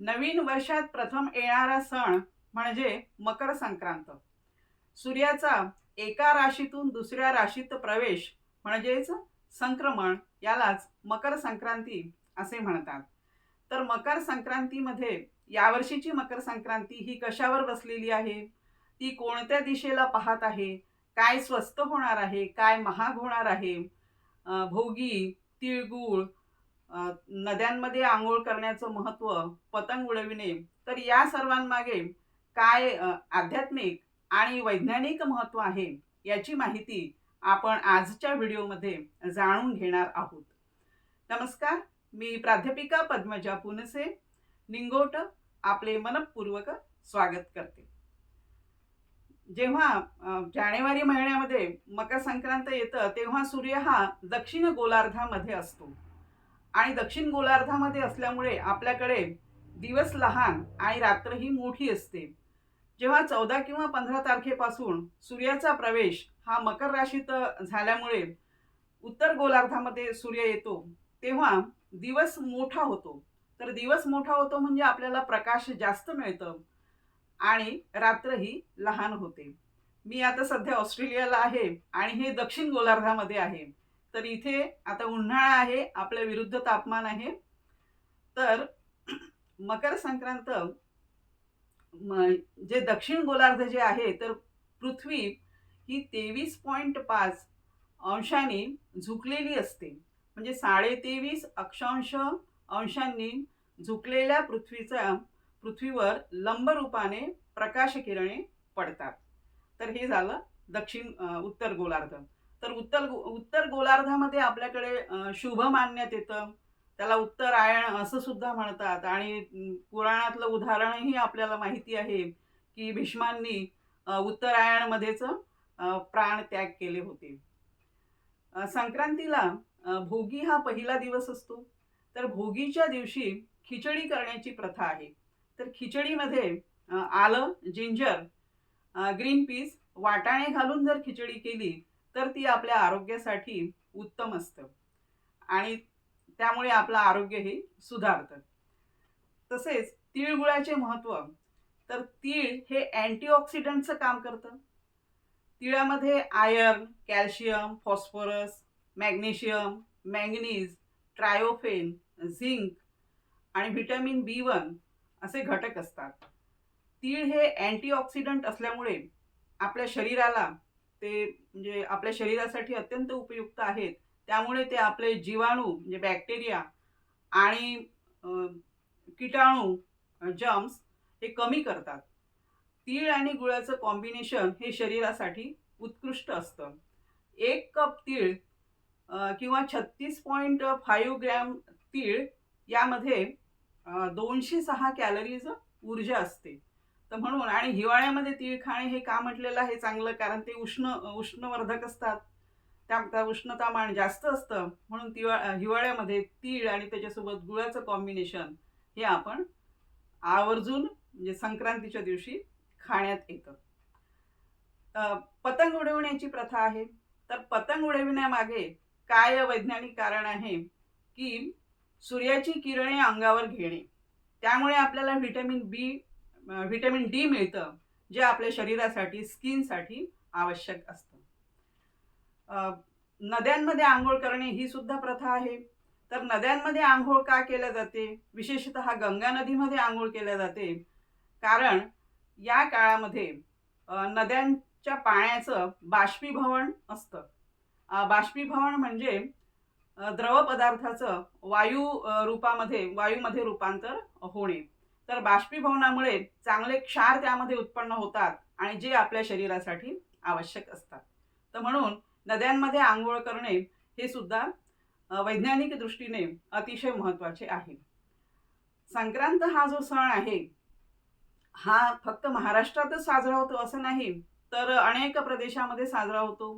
नवीन वर्षात प्रथम येणारा सण म्हणजे मकर संक्रांत. सूर्याचा एका राशीतून दुसऱ्या राशीत प्रवेश म्हणजेच संक्रमण यालाच मकर संक्रांती असे म्हणतात. तर मकर संक्रांतीमध्ये यावर्षीची मकर संक्रांती ही कशावर बसलेली आहे? ती कोणत्या दिशेला पाहत आहे? काय स्वस्त होणार आहे? काय महाग होणार आहे? भोगी तिळगुळ नद्यांमध्ये आंघोळ करण्याचं महत्त्व पतंग उडविणे तर या सर्वांमागे काय आध्यात्मिक आणि वैज्ञानिक महत्त्व आहे याची माहिती आपण आजच्या व्हिडिओमध्ये जाणून घेणार आहोत. नमस्कार मी प्राध्यापिका पद्मजा पुनसे निंगोट आपले मनपूर्वक स्वागत करते. जेव्हा जानेवारी महिन्यामध्ये मकर संक्रांत येतं तेव्हा सूर्य हा दक्षिण गोलार्धामध्ये असतो. आणि दक्षिण गोलार्धामध्ये असल्यामुळे आपल्याकडे दिवस लहान आणि रात्र ही मोठी असते. जेव्हा चौदा किंवा पंधरा तारखेपासून सूर्याचा प्रवेश हा मकर राशीत झाल्यामुळे उत्तर गोलार्धामध्ये सूर्य येतो तेव्हा दिवस मोठा होतो. तर दिवस मोठा होतो म्हणजे आपल्याला प्रकाश जास्त मिळतं आणि रात्रही लहान होते. मी आता सध्या ऑस्ट्रेलियाला आहे आणि हे दक्षिण गोलार्धामध्ये आहे. तर इथे आता उन्हाळा आहे आपल्या विरुद्ध तापमान आहे. तर मकर संक्रांत जे दक्षिण गोलार्ध जे आहे तर पृथ्वी ही तेवीस पॉईंट पाच अंशांनी झुकलेली असते. म्हणजे साडेतेवीस अक्षांश अंशांनी झुकलेल्या पृथ्वीचा पृथ्वीवर लंब रूपाने प्रकाश किरणे पडतात. तर हे झालं दक्षिण उत्तर गोलार्ध. तर उत्तर उत्तर गोलार्धामध्ये आपल्याकडे शुभ मानण्यात येतं. त्याला उत्तरायण असं सुद्धा म्हणतात. आणि पुराणातलं उदाहरणही आपल्याला माहिती आहे की भीष्मांनी उत्तरायणमध्येच प्राण त्याग केले होते. संक्रांतीला भोगी हा पहिला दिवस असतो. तर भोगीच्या दिवशी खिचडी करण्याची प्रथा आहे. तर खिचडीमध्ये आलं जिंजर ग्रीन पीस वाटाणे घालून जर खिचडी केली तर ती आपल्या आरोग्यासाठी उत्तम असतं. आणि त्यामुळे आपलं आरोग्य हे सुधारतं. तसेच तिळगुळाचे महत्त्व तर तीळ हे अँटीऑक्सिडंटचं काम करतं. तिळामध्ये iron calcium phosphorus magnesium manganese tryptophan zinc आणि व्हिटॅमिन बी वन असे घटक असतात. तीळ हे अँटीऑक्सिडंट असल्यामुळे आपल्या शरीराला ते म्हणजे आपल्या शरीरासाठी अत्यंत उपयुक्त आहेत. त्यामुळे ते आपले जीवाणू म्हणजे बॅक्टेरिया आणि किटाणू जम्स हे कमी करतात. तीळ आणि गुळाचं कॉम्बिनेशन हे शरीरासाठी उत्कृष्ट असतं. एक कप तीळ किंवा छत्तीस पॉईंट फाईव्ह ग्रॅम तीळ यामध्ये दोनशे सहा कॅलरीज ऊर्जा असते. तर म्हणून आणि हिवाळ्यामध्ये तीळ खाणे हे का म्हटलेलं आहे चांगलं? कारण ते उष्ण उष्णवर्धक असतात. त्या त्या उष्णतामान जास्त असतं. म्हणून तिवा हिवाळ्यामध्ये तीळ आणि त्याच्यासोबत गुळाचं कॉम्बिनेशन हे आपण आवर्जून म्हणजे संक्रांतीच्या दिवशी खाण्यात येतं. पतंग उडवण्याची प्रथा आहे. तर पतंग उडविण्यामागे काय वैज्ञानिक कारण आहे? की सूर्याची किरणे अंगावर घेणे. त्यामुळे आपल्याला व्हिटॅमिन बी व्हिटॅमिन डी मिळतं जे आपल्या शरीरासाठी स्किनसाठी आवश्यक असतं. नद्यांमध्ये आंघोळ करणे ही सुद्धा प्रथा आहे. तर नद्यांमध्ये आंघोळ का केल्या जाते? विशेषतः गंगा नदीमध्ये आंघोळ केल्या जाते. कारण या काळामध्ये नद्यांच्या पाण्याचं बाष्पीभवन असतं. बाष्पीभवन म्हणजे द्रव पदार्थाचं वायू रूपामध्ये वायूमध्ये रूपांतर होणे. तर बाष्पीभवनामुळे चांगले क्षार त्यामध्ये उत्पन्न होतात आणि जे आपल्या शरीरासाठी आवश्यक असतात. तर म्हणून नद्यांमध्ये आंघोळ करणे हे सुद्धा वैज्ञानिक दृष्टीने अतिशय महत्त्वाचे आहे. संक्रांत हा जो सण आहे हा फक्त महाराष्ट्रातच साजरा होतो असं नाही तर अनेक प्रदेशामध्ये साजरा होतो.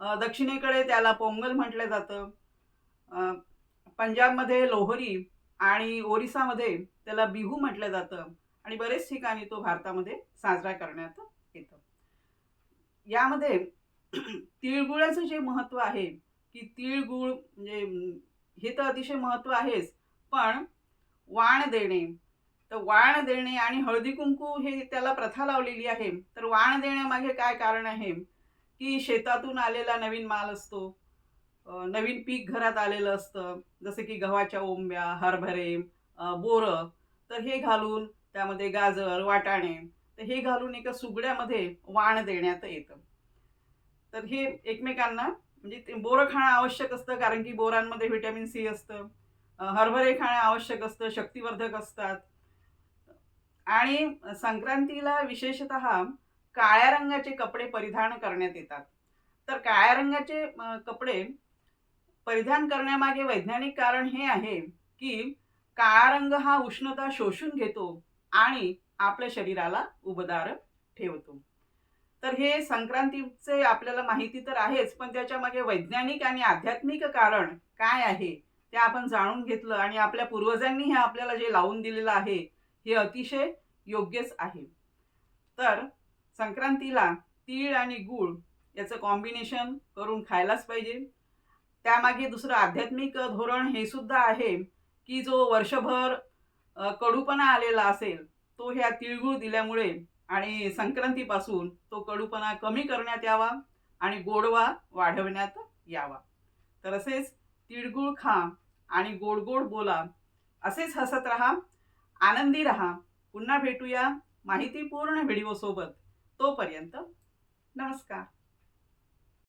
दक्षिणेकडे त्याला पोंगल म्हटलं जातं. पंजाबमध्ये लोहरी आणि ओरिसामध्ये त्याला बिहू म्हटलं जातं आणि बरेच ठिकाणी तो भारतामध्ये साजरा करण्यात येतो. यामध्ये तिळगुळाचं जे महत्त्व आहे की तिळगुळ म्हणजे हे तर अतिशय महत्त्व आहेच पण वाण देणे तर वाण देणे आणि हळदी कुंकू हे त्याला प्रथा लावलेली आहे. तर वाण देण्यामागे काय कारण आहे की शेतातून आलेला नवीन माल असतो नवीन पीक घरात आलेलं असतं. जसं की गव्हाच्या ओंब्या हरभरे बोरं तर हे घालून त्यामध्ये गाजर वाटाणे तर हे घालून एका सुगड्यामध्ये वाण देण्यात येतं. तर हे एकमेकांना म्हणजे ते बोरं खाणं आवश्यक असतं कारण की बोरांमध्ये व्हिटॅमिन सी असतं. हरभरे खाणं आवश्यक असतं शक्तिवर्धक असतात. आणि संक्रांतीला विशेषत काळ्या रंगाचे कपडे परिधान करण्यात येतात. तर काळ्या रंगाचे कपडे परिधान करण्यामागे वैज्ञानिक कारण हे आहे की काळा रंग हा उष्णता शोषून घेतो आणि आपल्या शरीराला उबदार ठेवतो. तर हे संक्रांतीचे आपल्याला माहिती तर आहेच पण त्याच्यामागे वैज्ञानिक आणि आध्यात्मिक कारण काय आहे ते आपण जाणून घेतलं आणि आपल्या पूर्वजांनी हे आपल्याला जे लावून दिलेलं आहे हे अतिशय योग्यच आहे. तर संक्रांतीला तीळ आणि गूळ याचं कॉम्बिनेशन करून खायलाच पाहिजे. त्यामागे दुसरं आध्यात्मिक धोरण हे सुद्धा आहे की जो वर्षभर कडूपणा आलेला असेल तो ह्या तिळगुळ दिल्यामुळे आणि संक्रांतीपासून तो कडूपणा कमी करण्यात यावा आणि गोडवा वाढवण्यात यावा. तर असेच तिळगुळ खा आणि गोड गोड बोला असेच हसत राहा आनंदी राहा. पुन्हा भेटूया माहितीपूर्ण व्हिडिओसोबत. तोपर्यंत नमस्कार.